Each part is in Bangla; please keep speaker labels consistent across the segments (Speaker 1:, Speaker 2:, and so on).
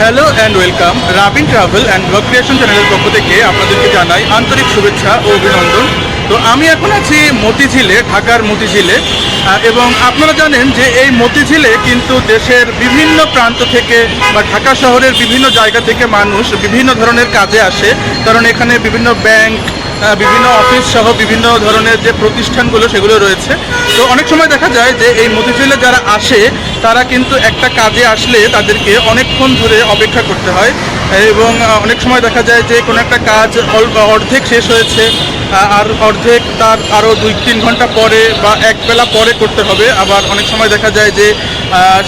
Speaker 1: Hello and welcome Rabin travel and work creation চ্যানেলের পক্ষ থেকে আপনাদেরকে জানাই আন্তরিক শুভেচ্ছা ও অভিনন্দন। তো আমি এখন আছি মতিঝিলে, ঢাকার মতিঝিলে। এবং আপনারা জানেন যে এই মতিঝিলে কিন্তু দেশের বিভিন্ন প্রান্ত থেকে বা ঢাকা শহরের বিভিন্ন জায়গা থেকে মানুষ বিভিন্ন ধরনের কাজে আসে। কারণ এখানে বিভিন্ন ব্যাংক বিভিন্ন অফিস সহ বিভিন্ন ধরনের যে প্রতিষ্ঠানগুলো সেগুলো রয়েছে। তো অনেক সময় দেখা যায় যে এই মতিঝিলে যারা আসে, তারা কিন্তু একটা কাজে আসলে তাদেরকে অনেকক্ষণ ধরে অপেক্ষা করতে হয়। এবং অনেক সময় দেখা যায় যে কোনো একটা কাজ অর্ধেক শেষ হয়েছে আর অর্ধেক তার আরও দুই, তিন ঘণ্টা পরে বা এক বেলা পরে করতে হবে। আবার অনেক সময় দেখা যায় যে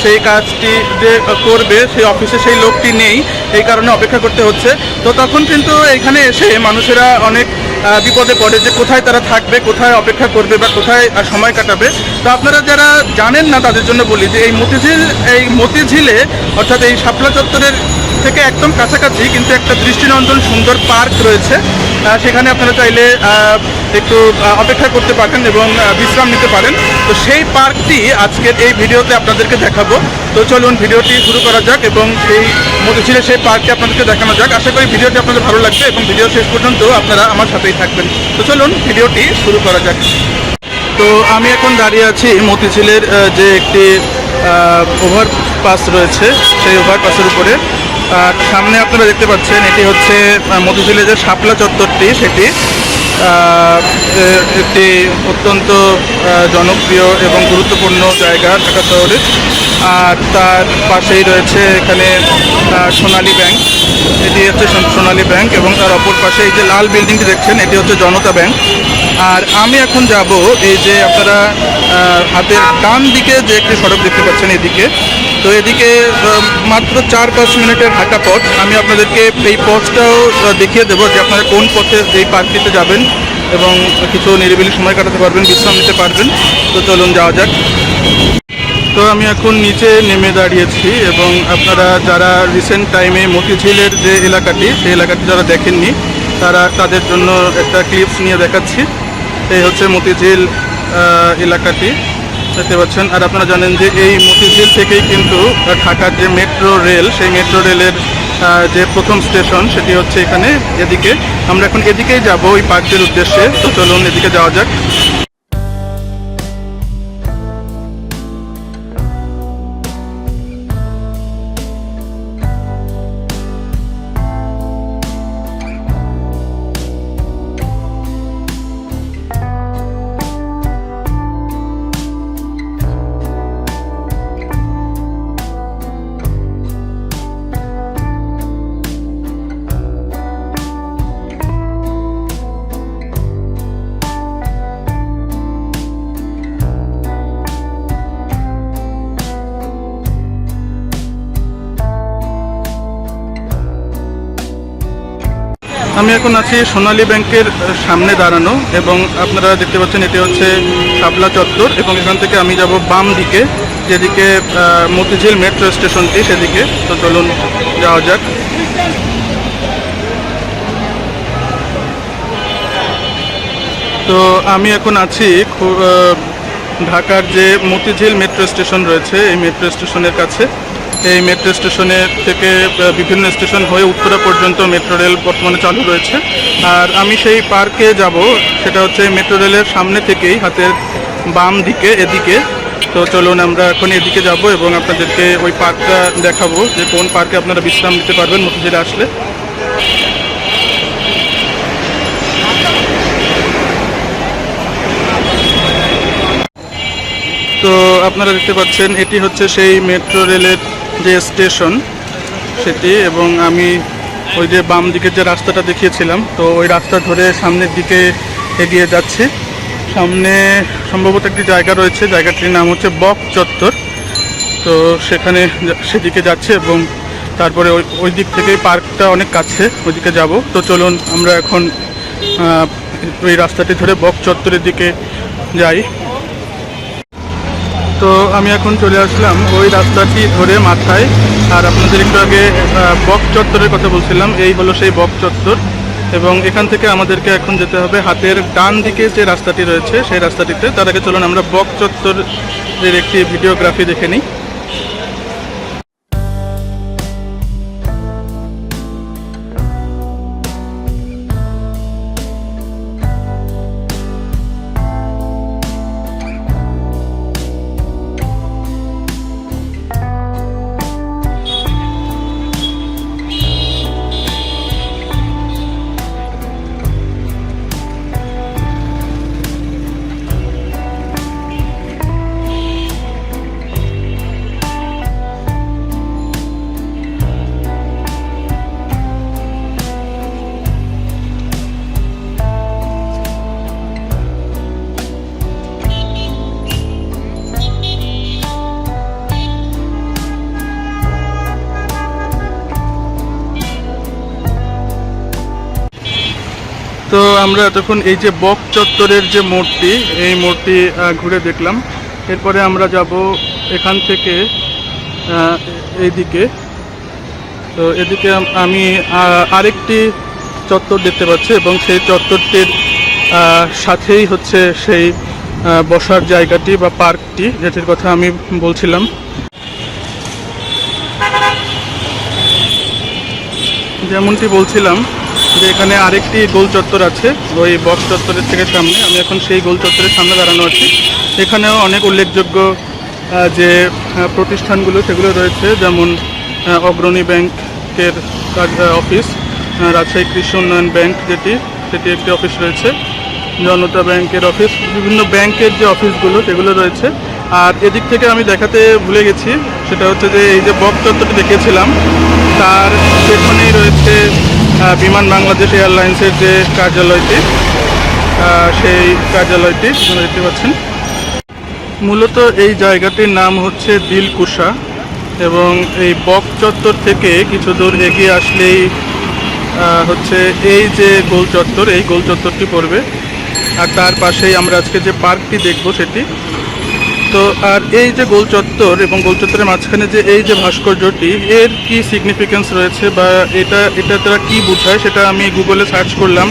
Speaker 1: সেই কাজটি যে করবে সেই অফিসে সেই লোকটি নেই, এই কারণে অপেক্ষা করতে হচ্ছে। তো তখন কিন্তু এখানে এসে মানুষেরা অনেক বিপদে পড়ে যে কোথায় তারা থাকবে, কোথায় অপেক্ষা করবে বা কোথায় সময় কাটাবে। তো আপনারা যারা জানেন না, তাদের জন্য বলি যে এই মতিঝিল, এই মতিঝিলে, অর্থাৎ এই শাপলা চত্বরের থেকে একদম কাছাকাছি, কিন্তু একটা দৃষ্টিনন্দন সুন্দর পার্ক রয়েছে। সেখানে আপনারা চাইলে একটু অপেক্ষা করতে পারেন এবং বিশ্রাম নিতে পারেন। তো সেই পার্কটি আজকের এই ভিডিওতে আপনাদেরকে দেখাবো। তো চলুন ভিডিওটি শুরু করা যাক এবং সেই মতিঝিলে সেই পার্কটি আপনাদেরকে দেখানো যাক। আশা করি ভিডিওটি আপনাদের ভালো লাগবে এবং ভিডিও শেষ পর্যন্ত আপনারা আমার সাথেই থাকবেন। তো চলুন ভিডিওটি শুরু করা যাক। তো আমি এখন দাঁড়িয়ে আছি মতিঝিলের যে একটি ওভারপাস রয়েছে, সেই ওভারপাসের উপরে। সামনে আপনারা দেখতে পাচ্ছেন এটি হচ্ছে মতিঝিলের যে শাপলা চত্বরটি সেটি। একটি অত্যন্ত জনপ্রিয় এবং গুরুত্বপূর্ণ জায়গা ঢাকা শহরে। আর তার পাশেই রয়েছে এখানে সোনালী ব্যাংক। এটি হচ্ছে সোন- সোনালী ব্যাংক এবং তার অপর পাশে এই যে লাল বিল্ডিংটি দেখছেন, এটি হচ্ছে জনতা ব্যাংক। আর আমি এখন যাব এই যে আপনারা হাতের ডান দিকে যে একটি সড়ক দেখতে পাচ্ছেন এদিকে। তো এদিকে মাত্র চার পাঁচ মিনিটের হাঁটা পথ। আমি আপনাদেরকে এই পথটাও দেখিয়ে দেবো যে আপনারা কোন পথে এই পার্কটিতে যাবেন। এবং কিছু নিরিবিলি সময় কাটাতে পারবেন, বিশ্রাম নিতে পারবেন। তো চলুন যাওয়া যাক। তো আমি এখন নিচে নেমে দাঁড়িয়েছি এবং আপনারা যারা রিসেন্ট টাইমে মতিঝিলের যে এলাকাটি, সেই এলাকাটি যারা দেখেননি, তারা তাদের জন্য একটা ক্লিপস নিয়ে দেখাচ্ছি। এই হচ্ছে মতিঝিল এলাকাটি। দেখতে পাচ্ছেন, আর আপনারা জানেন যে এই মতিঝিল থেকেই কিন্তু ঢাকার যে মেট্রো রেল সেই মেট্রো রেলের যে প্রথম স্টেশন, সেটি হচ্ছে এখানে, এদিকে। আমরা এখন এদিকেই যাব ওই পার্কটির উদ্দেশ্যে। তো চলুন এদিকে যাওয়া যাক। আমি এখন আছি সোনালী ব্যাংকের সামনে দাঁড়ানো এবং আপনারা দেখতে পাচ্ছেন এটি হচ্ছে শাপলা চত্বর এবং এখান থেকে আমি যাব বাম দিকে, যেদিকে মতিঝিল মেট্রো স্টেশনটি সেদিকে। তো চলুন যাওয়া যাক। তো আমি এখন আছি ঢাকার যে মতিঝিল মেট্রো স্টেশন রয়েছে, এই মেট্রো স্টেশনের কাছে। এই মেট্রো স্টেশনের থেকে বিভিন্ন স্টেশন হয়ে উত্তরা পর্যন্ত মেট্রো রেল বর্তমানে চালু রয়েছে। আর আমি সেই পার্কে যাব, সেটা হচ্ছে মেট্রো রেলের সামনে থেকেই, হাতের বাম দিকে, এদিকে। তো চলুন আমরা এখন এদিকে যাব এবং আপনাদেরকে ওই পার্কটা দেখাবো, যে কোন পার্কে আপনারা বিশ্রাম নিতে পারবেন মতিঝিলে আসলে। তো আপনারা দেখতে পাচ্ছেন, এটি হচ্ছে সেই মেট্রো রেলের যে স্টেশন সেটি এবং আমি ওই যে বাম দিকের যে রাস্তাটা দেখিয়েছিলাম, তো ওই রাস্তা ধরে সামনের দিকে এগিয়ে যাচ্ছে। সামনে সম্ভবত একটি জায়গা রয়েছে, জায়গাটির নাম হচ্ছে বক চত্বর। তো সেখানে সেদিকে যাচ্ছে এবং তারপরে ওই ওই দিক থেকেই পার্কটা অনেক কাছে, ওইদিকে যাব। তো চলুন আমরা এখন ওই রাস্তাটি ধরে বক চত্বরের দিকে যাই। তো আমি এখন চলে আসলাম ওই রাস্তাটি ধরে মাথায়। আর আপনাদের একটু আগে বক চত্বরের কথা বলছিলাম, এই হলো সেই বক চত্বর। এবং এখান থেকে আমাদেরকে এখন যেতে হবে হাতের ডান দিকে যে রাস্তাটি রয়েছে, সেই রাস্তাটিতে। তার আগে চলুন আমরা বক চত্বরের একটি ভিডিওগ্রাফি দেখে নিই। তো আমরা এতক্ষণ এই যে বক চত্বরের যে মোড়টি এই আহ, ঘুরে দেখলাম। এরপরে আমরা যাব এখান থেকে এইদিকে। তো এদিকে আমি আরেকটি চত্বর দেখতে পাচ্ছি এবং সেই চত্বরটির সাথেই হচ্ছে সেই বসার জায়গাটি বা পার্কটি যেটির কথা আমি বলছিলাম। যেমনটি বলছিলাম যে এখানে আরেকটি গোল চত্বর আছে, ওই বক্স চত্বরের থেকে সামনে। আমি এখন সেই গোল চত্বরের সামনে দাঁড়ানো আছি। এখানেও অনেক উল্লেখযোগ্য যে প্রতিষ্ঠানগুলো সেগুলো রয়েছে, যেমন অগ্রণী ব্যাংকের অফিস রাজশাহী কৃষি উন্নয়ন ব্যাংক যেটি, সেটি একটি অফিস রয়েছে। জনতা ব্যাংকের অফিস, বিভিন্ন ব্যাংকের যে অফিসগুলো সেগুলো রয়েছে। আর এদিক থেকে আমি দেখাতে ভুলে গেছি, সেটা হচ্ছে যে, এই যে বক চত্বরটি দেখিয়েছিলাম, তার পেছনেই রয়েছে বিমান বাংলাদেশ এয়ারলাইন্সের যে কার্যালয়টি সেই কার্যালয়টি দেখতে পাচ্ছেন। মূলত এই জায়গাটির নাম হচ্ছে দিলকুশা এবং এই বক চত্বর থেকে কিছু দূর এগিয়ে আসলেই হচ্ছে এই যে গোল চত্বর, এই গোল চত্বরটি পড়বে। আর তার পাশেই আমরা আজকে যে পার্কটি দেখব সেটি তো আর এই যে গোল চত্বর এবং গোল চত্বরের মাঝখানে যে এই যে ভাস্কর্যটি, এর কি সিগনিফিকেন্স রয়েছে বা এটা এটা তারা কি বোঝায় সেটা আমি গুগলে সার্চ করলাম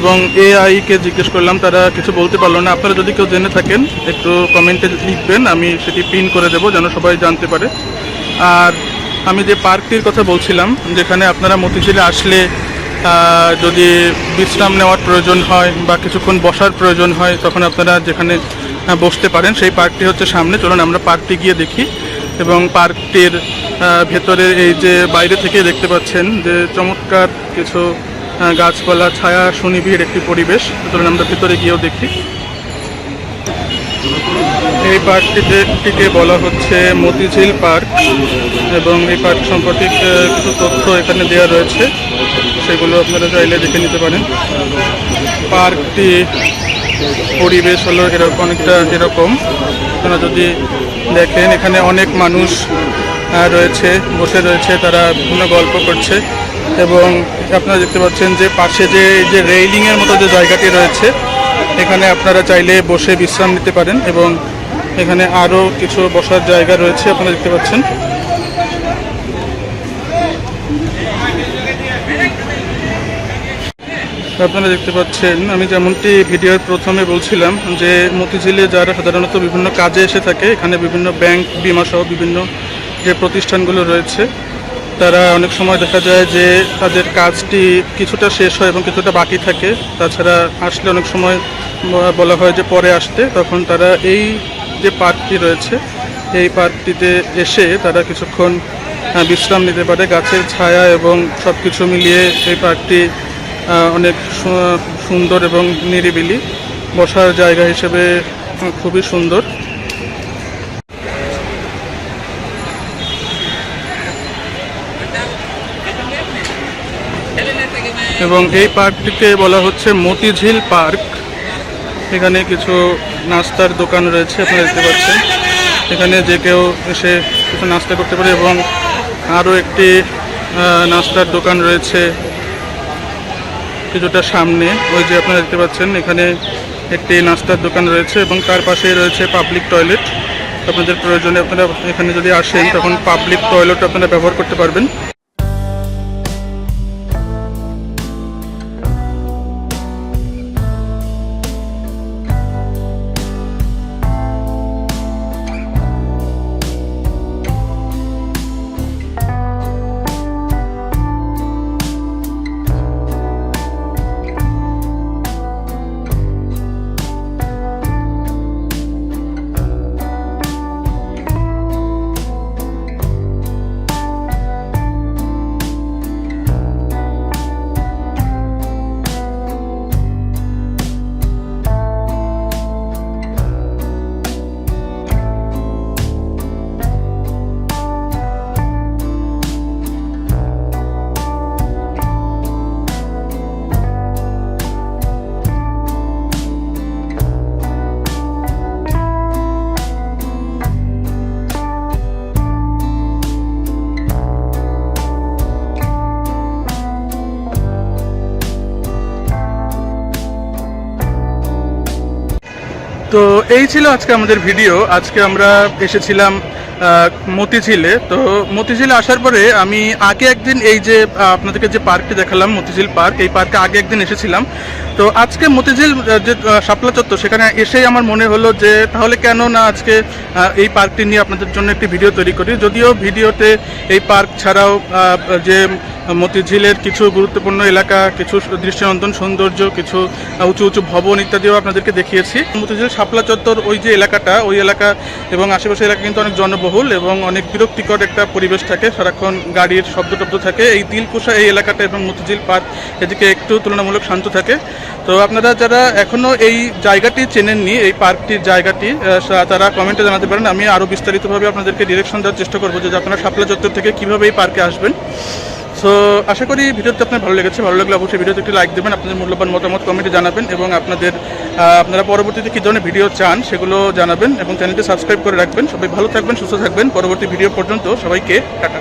Speaker 1: এবং এআইকে জিজ্ঞেস করলাম, তারা কিছু বলতে পারল না। আপনারা যদি কেউ জেনে থাকেন, একটু কমেন্টে লিখবেন, আমি সেটি পিন করে দেবো যেন সবাই জানতে পারে। আর আমি যে পার্কটির কথা বলছিলাম, যেখানে আপনারা মতিঝিলে আসলে যদি বিশ্রাম নেওয়ার প্রয়োজন হয় বা কিছুক্ষণ বসার প্রয়োজন হয়, তখন আপনারা যেখানে বসতে পারেন। সেই পার্কটি হচ্ছে সামনে। চলুন আমরা পার্কটি গিয়ে দেখি। এবং পার্কটির ভেতরে এই যে বাইরে থেকে দেখতে পাচ্ছেন যে চমৎকার কিছু গাছপালা, ছায়া, সুনিবিড় একটি পরিবেশ। চলুন আমরা ভেতরে গিয়েও দেখি। এই পার্কটিতে টিকে বলা হচ্ছে মতিঝিল পার্ক এবং এই পার্ক সম্পর্কে কিছু তথ্য এখানে দেওয়া রয়েছে। সেগুলো আপনারা চাইলে দেখে নিতে পারেন। পার্কটি পরিবেশ হলো এরকম, অনেকটা এরকম আপনারা যদি দেখেন, এখানে অনেক মানুষ রয়েছে, বসে রয়েছে, তারা বিভিন্ন গল্প করছে এবং আপনারা দেখতে পাচ্ছেন যে পাশে যে যে রেইলিংয়ের মতো যে জায়গাটি রয়েছে, এখানে আপনারা চাইলে বসে বিশ্রাম নিতে পারেন এবং এখানে আরও কিছু বসার জায়গা রয়েছে, আপনারা দেখতে পাচ্ছেন। আপনারা দেখতে পাচ্ছেন, আমি যেমনটি ভিডিওর প্রথমে বলছিলাম যে মতিঝিলে যারা সাধারণত বিভিন্ন কাজে এসে থাকে, এখানে বিভিন্ন ব্যাংক বিমা সহ বিভিন্ন যে প্রতিষ্ঠানগুলো রয়েছে, তারা অনেক সময় দেখা যায় যে তাদের কাজটি কিছুটা শেষ হয় এবং কিছুটা বাকি থাকে। তাছাড়া আসলে অনেক সময় বলা হয় যে পরে আসতে, তখন তারা এই যে পার্কটি রয়েছে, এই পার্কটিতে এসে তারা কিছুক্ষণ বিশ্রাম নিতে পারে। গাছের ছায়া এবং সব কিছু মিলিয়ে এই পার্কটি অনেক সুন্দর এবং নিরিবিলি বসার জায়গা হিসেবে খুবই সুন্দর। এবং এই পার্কটিকে বলা হচ্ছে মতিঝিল পার্ক। এখানে কিছু নাস্তার দোকান রয়েছে, আপনারা দেখতে পাচ্ছেন। এখানে যে কেউ এসে কিছু নাস্তা করতে পারে এবং আরও একটি নাস্তার দোকান রয়েছে। কিছুটা সামনে, ওই যে আপনারা দেখতে পাচ্ছেন, এখানে একটি নাস্তার দোকান রয়েছে এবং তার পাশেই রয়েছে পাবলিক টয়লেট আপনাদের প্রয়োজনে আপনারা এখানে যদি আসেন, তখন পাবলিক টয়লেট আপনারা ব্যবহার করতে পারবেন। তো এই ছিল আজকে আমাদের ভিডিও। আজকে আমরা এসেছিলাম মতিঝিলে। তো মতিঝিলে আসার পরে আমি আগে একদিন এই যে আপনাদেরকে যে পার্কটি দেখালাম, মতিঝিল পার্ক, এই পার্কে আগে একদিন এসেছিলাম। তো আজকে মতিঝিল যে শাপলা চত্বর, সেখানে এসেই আমার মনে হলো যে, তাহলে কেন না আজকে এই পার্কটি নিয়ে আপনাদের জন্য একটি ভিডিও তৈরি করি। যদিও ভিডিওতে এই পার্ক ছাড়াও যে মতিঝিলের কিছু গুরুত্বপূর্ণ এলাকা, কিছু দৃষ্টিনন্দন, সৌন্দর্য, কিছু উঁচু উঁচু ভবন ইত্যাদিও আপনাদেরকে দেখিয়েছি। মতিঝিল শাপলা চত্বর ওই যে এলাকাটা, ওই এলাকা এবং আশেপাশে এলাকা কিন্তু অনেক জনবহুল এবং অনেক বিরক্তিকর একটা পরিবেশ থাকে। সারাক্ষণ গাড়ির শব্দ টব্দ থাকে। এই তিলকুষা এই এলাকাটা এবং মতিঝিল পার্ক এদিকে একটু তুলনামূলক শান্ত থাকে। তো আপনারা যারা এখনও এই জায়গাটি চেনেননি, এই পার্কটির জায়গাটি তারা কমেন্টে জানাতে পারেন। আমি আরও বিস্তারিতভাবে আপনাদেরকে ডিরেকশন দেওয়ার চেষ্টা করব যে আপনারা শাপলা চত্বর থেকে কীভাবে এই পার্কে আসবেন। সো আশা করি ভিডিওটি আপনার ভালো লেগেছে। ভালো লাগলে অবশ্যই ভিডিওতে একটি লাইক দেবেন, আপনাদের মূল্যবান মতামত কমেন্টে জানাবেন এবং আপনাদের আপনারা পরবর্তীতে কী ধরনের ভিডিও চান সেগুলো জানাবেন এবং চ্যানেলটি সাবস্ক্রাইব করে রাখবেন। সবাই ভালো থাকবেন, সুস্থ থাকবেন। পরবর্তী ভিডিও পর্যন্ত সবাইকে টাটা।